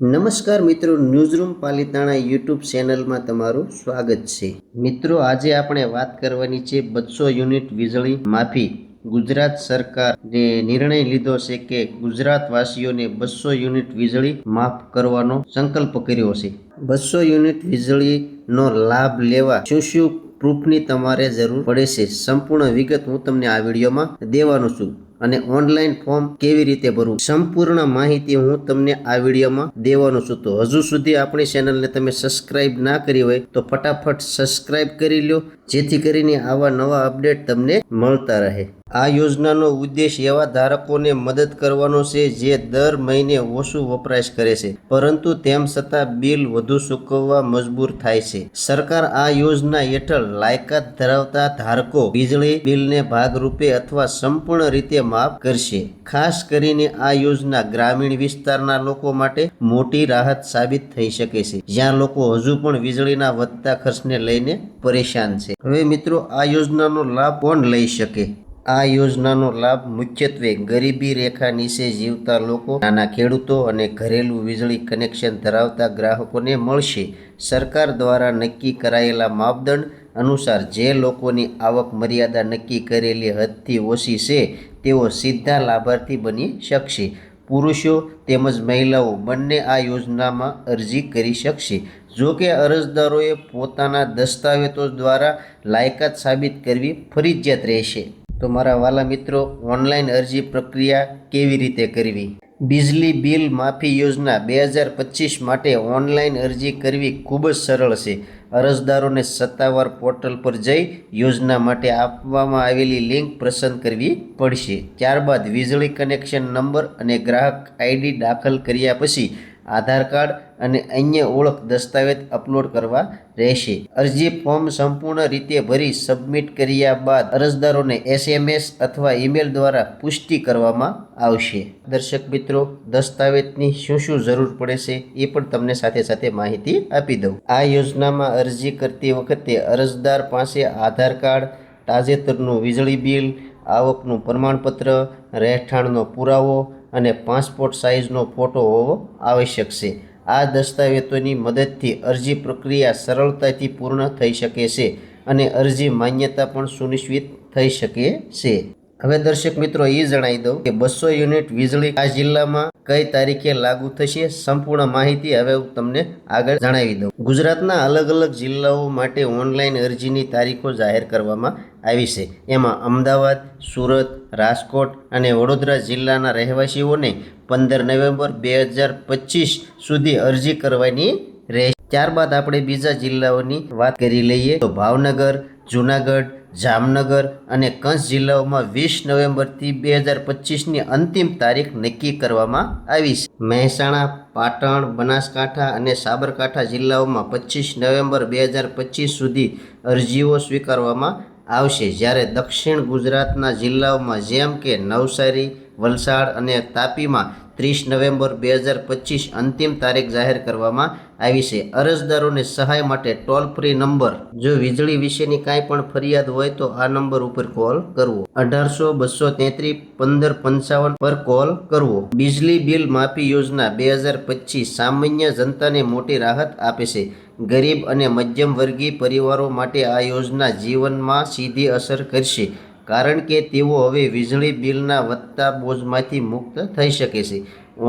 નમસ્કાર મિત્રો, newsroom Palitana YouTube ચેનલમાં તમારું સ્વાગત છે. મિત્રો, આજે આપણે વાત કરવાની છે બસો યુનિટ વીજળી માફી. ગુજરાત સરકારે નિર્ણય લીધો છે કે ગુજરાતવાસીઓને બસો યુનિટ વીજળી માફ કરવાનો સંકલ્પ કર્યો છે. બસો યુનિટ વીજળીનો લાભ લેવા શું શું પ્રૂફની તમારે જરૂર પડે છે, સંપૂર્ણ વિગત હું તમને આ વિડીયોમાં દેવાનો છું. અને ઓનલાઈન ફોર્મ કેવી રીતે ભરવું? સંપૂર્ણ માહિતી હું તમને આ વિડીયોમાં દેવાનો છું. તો હજુ સુધી આપણી ચેનલને તમે સબસ્ક્રાઇબ ના કરી હોય તો ફટાફટ સબસ્ક્રાઇબ કરી લો જેથી કરીને આવા નવા અપડેટ તમને મળતા રહે. આ યોજનાનો ઉદ્દેશ એવા ધારકોને મદદ કરવાનો છે જે દર મહિને ઓછું વપરાશ કરે છે, પરંતુ તેમ છતાં બિલ વધુ ચૂકવવા મજબૂર થાય છે. સરકાર આ યોજના હેઠળ લાયકાત ધરાવતા ધારકો, વીજળી બિલને ભાગરૂપે અથવા સંપૂર્ણ રીતે માફ કરશે. ખાસ કરીને આ યોજના ગ્રામીણ વિસ્તારના લોકો માટે મોટી રાહત સાબિત થઈ શકે છે. જ્યાં લોકો હજુ પણ વીજળીના વધતા ખર્ચને લઈને પરેશાન છે. હવે મિત્રો, આ યોજનાનો લાભ કોણ લઈ શકે? આ યોજનાનો લાભ મુખ્યત્વે ગરીબી રેખા નીચે જીવતા લોકો, નાના ખેડૂતો અને ઘરેલું વીજળી કનેક્શન ધરાવતા ગ્રાહકોને મળશે. સરકાર દ્વારા નક્કી કરાયેલા માપદંડ અનુસાર જે લોકોની આવક મર્યાદા નક્કી કરેલી હદથી ઓછી છે તેઓ સીધા લાભાર્થી બની શકશે. પુરુષો તેમજ મહિલાઓ બંને આ યોજનામાં અરજી કરી શકશે. જો કે અરજદારોએ પોતાના દસ્તાવેજો દ્વારા લાયકાત સાબિત કરવી ફરજિયાત રહેશે. તો મારા વાલા મિત્રો, ઓનલાઈન અરજી પ્રક્રિયા કેવી રીતે કરવી? બિજલી બિલ માફી યોજના બે હજાર પચીસ માટે ઓનલાઈન અરજી કરવી ખૂબ જ સરળ છે. અરજદારોને સત્તાવાર પોર્ટલ પર જઈ યોજના માટે આપવામાં આવેલી લિંક પસંદ કરવી પડશે. ત્યારબાદ વીજળી કનેક્શન નંબર અને ગ્રાહક આઈડી દાખલ કર્યા પછી આધાર કાર્ડ અને અન્ય ઓળખ દસ્તાવેજ અપલોડ કરવા રહેશે. અરજી ફોર્મ સંપૂર્ણ રીતે ભરી સબમિટ કર્યા બાદ અરજદારોને એસએમએસ અથવા ઈમેલ દ્વારા પુષ્ટિ કરવામાં આવશે. દર્શક મિત્રો, દસ્તાવેજની શું શું જરૂર પડે છે એ પણ તમને સાથે સાથે માહિતી આપી દઉં. આ યોજનામાં અરજી કરતી વખતે અરજદાર પાસે આધાર કાર્ડ, તાજેતરનું વીજળી બિલ, આવકનું પ્રમાણપત્ર, રહેઠાણનો પુરાવો અને પાસપોર્ટ સાઇઝનો ફોટો હોવો આવશ્યક છે. આ દસ્તાવેજોની મદદથી અરજી પ્રક્રિયા સરળતાથી પૂર્ણ થઈ શકે છે અને અરજી માન્યતા પણ સુનિશ્ચિત થઈ શકે છે. હવે દર્શક મિત્રો, એ જણાવી દઉં કે બસો યુનિટ વીજળી આ જિલ્લામાં કઈ તારીખે લાગુ થશે સંપૂર્ણ માહિતી હવે હું તમને આગળ જણાવી દઉં. ગુજરાતના અલગ અલગ જિલ્લાઓ માટે ઓનલાઈન અરજીની તારીખો જાહેર કરવામાં આવી છે. એમાં અમદાવાદ, સુરત, રાજકોટ અને વડોદરા જિલ્લાના રહેવાસીઓને પંદર નવેમ્બર બે હજાર પચીસ સુધી અરજી કરવાની રહેશે. ત્યારબાદ આપણે બીજા જિલ્લાઓની વાત કરી લઈએ તો ભાવનગર, જુનાગઢ જામનગર અને કંસ જિલ્લાઓમાં વીસ નવેમ્બરથી બે હજાર પચીસની અંતિમ તારીખ નક્કી કરવામાં આવી છે. મહેસાણા, પાટણ, બનાસકાંઠા અને સાબરકાંઠા જિલ્લાઓમાં પચીસ નવેમ્બર બે હજાર પચીસ સુધી અરજીઓ સ્વીકારવામાં આવશે. જ્યારે દક્ષિણ ગુજરાતના જિલ્લાઓમાં જેમ કે નવસારી વલસાડ અને તાપીમાં ત્રીસ નવેમ્બર બે હજાર પચીસ અંતિમ તારીખ જાહેર કરવામાં આવી છે. અરજદારોને સહાય માટે ટોલ ફ્રી નંબર. જો વીજળી વિશેની કાંઈ પણ ફરિયાદ હોય તો આ નંબર ઉપર કોલ કરવો. અઢારસો બસો તેત્રીસ પંદર પંચાવન પર કોલ કરવો. બિજલી બિલ માફી યોજના બે હજાર પચીસ સામાન્ય જનતાને મોટી રાહત આપે છે. ગરીબ અને મધ્યમ વર્ગીય પરિવારો માટે આ યોજના જીવનમાં સીધી અસર કરશે. કારણ કે તેઓ હવે વીજળી બિલના વધતા બોજમાંથી મુક્ત થઈ શકે છે.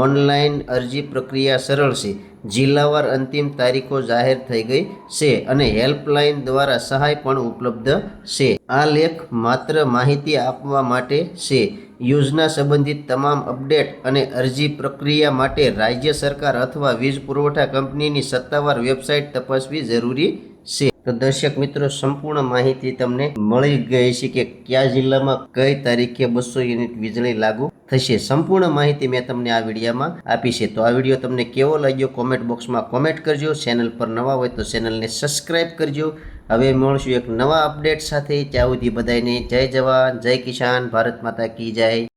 ઓનલાઈન અરજી પ્રક્રિયા સરળ છે. જિલ્લાવાર અંતિમ તારીખો જાહેર થઈ ગઈ છે અને હેલ્પલાઇન દ્વારા સહાય પણ ઉપલબ્ધ છે. આ લેખ માત્ર માહિતી આપવા માટે છે. યોજના સંબંધિત તમામ અપડેટ અને અરજી પ્રક્રિયા માટે રાજ્ય સરકાર અથવા વીજ પુરવઠા કંપનીની સત્તાવાર વેબસાઇટ તપાસવી જરૂરી છે. તો દર્શક મિત્રો, સંપૂર્ણ માહિતી તમને મળી ગઈ છે કે કયા જિલ્લામાં કઈ તારીખે બસો યુનિટ વીજળી લાગુ થશે. સંપૂર્ણ માહિતી મેં તમને આ વિડીયોમાં આપી છે. તો આ વીડિયો તમને કેવો લાગ્યો કોમેન્ટ બોક્સમાં કોમેન્ટ કરજો. ચેનલ પર નવા હોય તો ચેનલને સબસ્ક્રાઇબ કરજો. હવે મળશું એક નવા અપડેટ સાથે. ત્યાં સુધી બધાને જય જવાન, જય કિસાન. ભારત માતા કી જય.